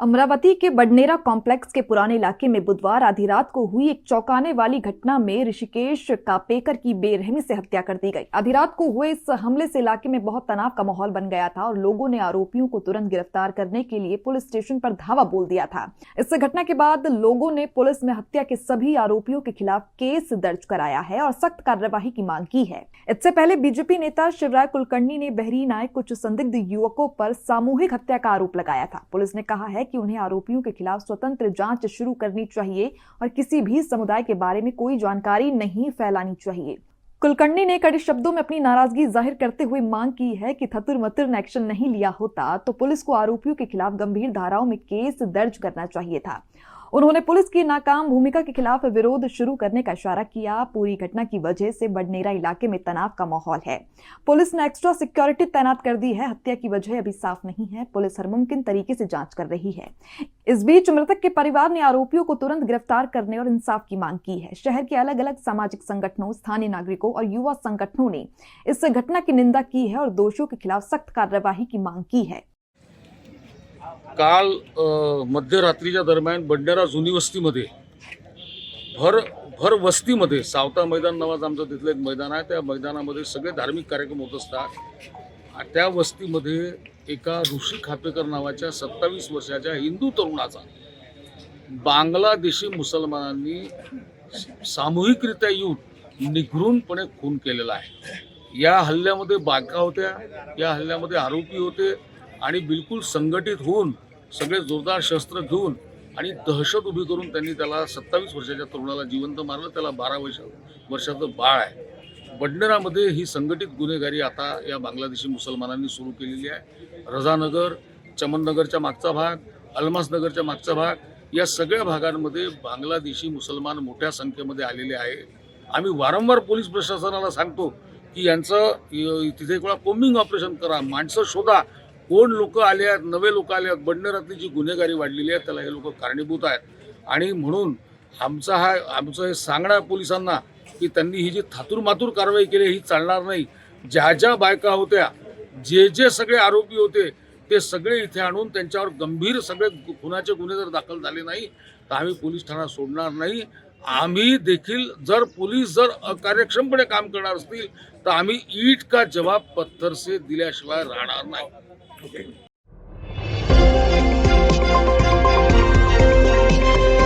अमरावती के बडनेरा कॉम्प्लेक्स के पुराने इलाके में बुधवार आधी रात को हुई एक चौंकाने वाली घटना में ऋषिकेश कापेकर की बेरहमी से हत्या कर दी गई। आधी रात को हुए इस हमले से इलाके में बहुत तनाव का माहौल बन गया था और लोगों ने आरोपियों को तुरंत गिरफ़्तार करने के लिए पुलिस स्टेशन पर धावा बोल दिया था। इस घटना के बाद लोगों ने पुलिस में हत्या के सभी आरोपियों के खिलाफ केस दर्ज कराया है और सख्त कार्यवाही की मांग की है। इससे पहले बीजेपी नेता शिवराय कुलकर्णी ने बहरीन आए कुछ संदिग्ध युवकों पर सामूहिक हत्या का आरोप लगाया था। पुलिस ने कहा है कि उन्हें आरोपियों के खिलाफ स्वतंत्र जाँच शुरू करनी चाहिए और किसी भी समुदाय के बारे में कोई जानकारी नहीं फैलानी चाहिए। कुलकर्णी ने कड़े शब्दों में अपनी नाराज़गी ज़ाहिर करते हुए मांग की है कि थतुर मतुर ने एक्शन नहीं लिया होता तो पुलिस को आरोपियों के खिलाफ गंभीर धाराओं में केस दर्ज करना चाहिए था। उन्होंने पुलिस की नाकाम भूमिका के खिलाफ विरोध शुरू करने का इशारा किया। पूरी घटना की वजह से बडनेरा इलाके में तनाव का माहौल है। पुलिस ने एक्स्ट्रा सिक्योरिटी तैनात कर दी है। हत्या की वजह अभी साफ़ नहीं है। पुलिस हर मुमकिन तरीके से जाँच कर रही है। इस बीच मृतक के परिवार ने आरोपियों को तुरंत गिरफ़्तार करने और इंसाफ की मांग की है। शहर के अलग अलग सामाजिक संगठनों, स्थानीय नागरिकों और युवा संगठनों ने इस घटना की निंदा की है और दोषियों के खिलाफ सख्त कार्यवाही की मांग की है। काल मध्यरात्रीच्या दरम्यान बंडेरा जुनी वस्तीमध्ये भर भर वस्तीमध्ये सावता मैदान नावाचं आमचं तिथलं एक मैदान आहे. त्या मैदानामध्ये सगळे धार्मिक कार्यक्रम होत असतात. त्या वस्तीमध्ये एका ऋषी खापेकर नावाच्या सत्तावीस वर्षाच्या हिंदू तरुणाचा बांगलादेशी मुसलमानांनी सामूहिकरित्या येऊन निघृणपणे खून केलेला आहे. या हल्ल्यामध्ये बायका होत्या. या हल्ल्यामध्ये आरोपी होते. आणि बिलकुल संघटित होऊन सगळे जोरदार शस्त्र घेऊन आणि दहशत उभी करून त्यांनी त्याला सत्तावीस वर्षाच्या तरुणाला जिवंत मारलं. त्याला बारा वर्ष वर्षाचं बाळ आहे. बडनेरामध्ये ही संघटित गुन्हेगारी आता या बांगलादेशी मुसलमानांनी सुरू केलेली आहे. रजानगर चमननगरच्या मागचा भाग अल्मासनगरच्या मागचा भाग या सगळ्या भागांमध्ये बांगलादेशी मुसलमान मोठ्या संख्येमध्ये आलेले आहे. आम्ही वारंवार पोलीस प्रशासनाला सांगतो की यांचं तिथे एक वेळा कोम्बिंग ऑपरेशन करा माणसं शोधा कोण लोक आले आहेत नवे लोक आले आहेत बंडरातली जी गुन्हेगारी वाढलेली आहे त्याला हे लोक कारणीभूत आहेत. आणि म्हणून आमचा हा आमचं हे सांगणं आहे पोलिसांना की त्यांनी ही जी थातूरमातूर कारवाई केली ही चालणार नाही. ज्या ज्या बायका होत्या जे जे सगळे आरोपी होते ते सगळे इथे आणून त्यांच्यावर गंभीर सगळे गु- खुनाचे गुन्हे जर दाखल झाले नाही तर आम्ही पोलीस ठाणा सोडणार नाही. आम्ही देखील जर पोलीस जर अकार्यक्षमपणे काम करणार असतील तर आम्ही ईट का जवाब पत्थर से दिल्याशिवाय राहणार नाही.